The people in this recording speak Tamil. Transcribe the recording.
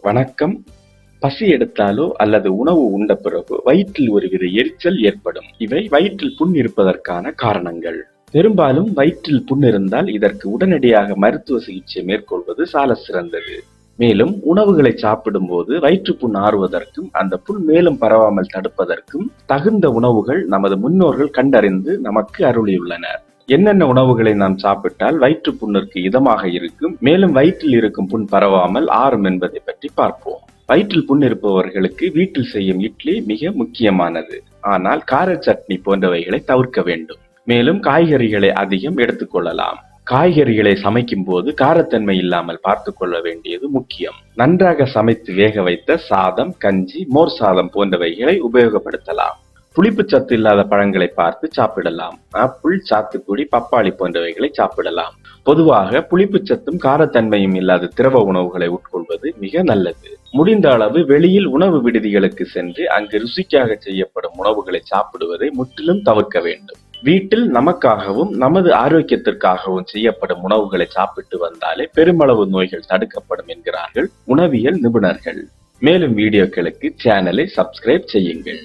வணக்கம். பசி எடுத்தாலோ அல்லது உணவு உண்ட பிறகு வயிற்றில் ஒருவித எரிச்சல் ஏற்படும். இவை வயிற்றில் புண் இருப்பதற்கான காரணங்கள். பெரும்பாலும் வயிற்றில் புண் இருந்தால் இதற்கு உடனடியாக மருத்துவ சிகிச்சை மேற்கொள்வது சால சிறந்தது. மேலும் உணவுகளை சாப்பிடும்போது வயிற்றுப்புண் ஆறுவதற்கும் அந்த புண் மேலும் பரவாமல் தடுப்பதற்கும் தகுந்த உணவுகள் நமது முன்னோர்கள் கண்டறிந்து நமக்கு அருளியுள்ளனர். என்னென்ன உணவுகளை நாம் சாப்பிட்டால் வயிற்று புண்ணிற்கு இதமாக இருக்கும் மேலும் வயிற்றில் இருக்கும் புண் பரவாமல் ஆறும் என்பதை பற்றி பார்ப்போம். வயிற்றில் புண் இருப்பவர்களுக்கு வீட்டில் செய்யும் இட்லி மிக முக்கியமானது. ஆனால் கார சட்னி போன்றவைகளை தவிர்க்க வேண்டும். மேலும் காய்கறிகளை அதிகம் எடுத்துக்கொள்ளலாம் காய்கறிகளை சமைக்கும் போது காரத்தன்மை இல்லாமல் பார்த்து கொள்ள வேண்டியது முக்கியம். நன்றாக சமைத்து வேக வைத்த சாதம் கஞ்சி மோர் சாதம் போன்றவைகளை உபயோகப்படுத்தலாம். புளிப்பு சத்து இல்லாத பழங்களை பார்த்து சாப்பிடலாம். ஆப்பிள் சாத்துக்குடி பப்பாளி போன்றவைகளை சாப்பிடலாம். பொதுவாக புளிப்பு சத்தும் காரத்தன்மையும் இல்லாத திரவ உணவுகளை உட்கொள்வது மிக நல்லது. முடிந்த அளவு வெளியில் உணவு விடுதிகளுக்கு சென்று அங்கு ருசிக்காக செய்யப்படும் உணவுகளை சாப்பிடுவதை முற்றிலும் தவிர்க்க வேண்டும். வீட்டில் நமக்காகவும் நமது ஆரோக்கியத்திற்காகவும் செய்யப்படும் உணவுகளை சாப்பிட்டு வந்தாலே பெருமளவு நோய்கள் தடுக்கப்படும் என்கிறார்கள் உணவியல் நிபுணர்கள். மேலும் வீடியோக்களுக்கு சேனலை சப்ஸ்கிரைப் செய்யுங்கள்.